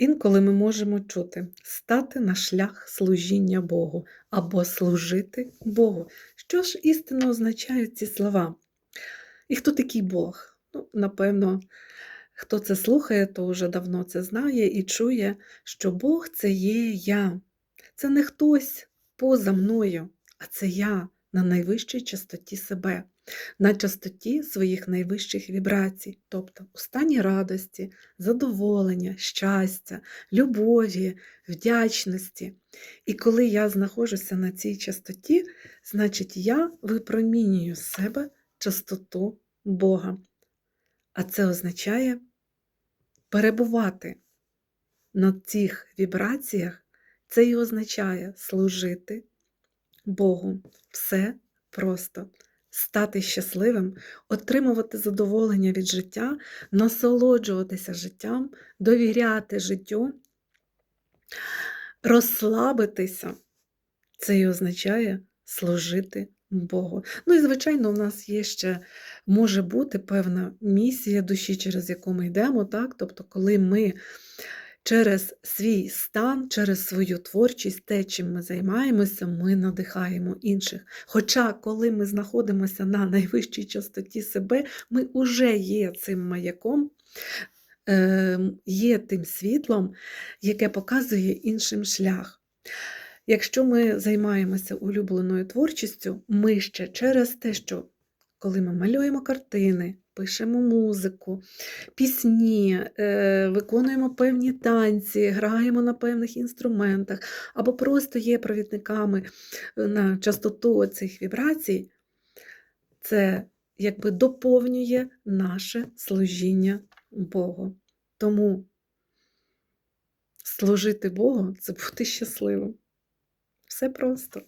Інколи ми можемо чути стати на шлях служіння Богу або служити Богу. Що ж істинно означають ці слова? І хто такий Бог? Ну, напевно, хто це слухає, то вже давно це знає і чує, що Бог це є я. Це не хтось поза мною, а це я на найвищій частоті себе, на частоті своїх найвищих вібрацій, тобто у стані радості, задоволення, щастя, любові, вдячності. І коли я знаходжуся на цій частоті, значить я випромінюю з себе частоту Бога. А це означає перебувати на цих вібраціях, це і означає служити Богу. Все просто. Стати щасливим, отримувати задоволення від життя, насолоджуватися життям, довіряти життю, розслабитися. Це і означає служити Богу. Ну і, звичайно, у нас є ще може бути певна місія душі, через яку ми йдемо, так? Тобто, коли ми через свій стан, через свою творчість, те, чим ми займаємося, ми надихаємо інших. Хоча, коли ми знаходимося на найвищій частоті себе, ми вже є цим маяком, ем, є тим світлом, яке показує іншим шлях. Якщо ми займаємося улюбленою творчістю, ми ще через те, що коли ми малюємо картини, пишемо музику, пісні, е, виконуємо певні танці, граємо на певних інструментах, або просто є провідниками е, на частоту цих вібрацій, це якби доповнює наше служіння Богу. Тому служити Богу це бути щасливим. Все просто.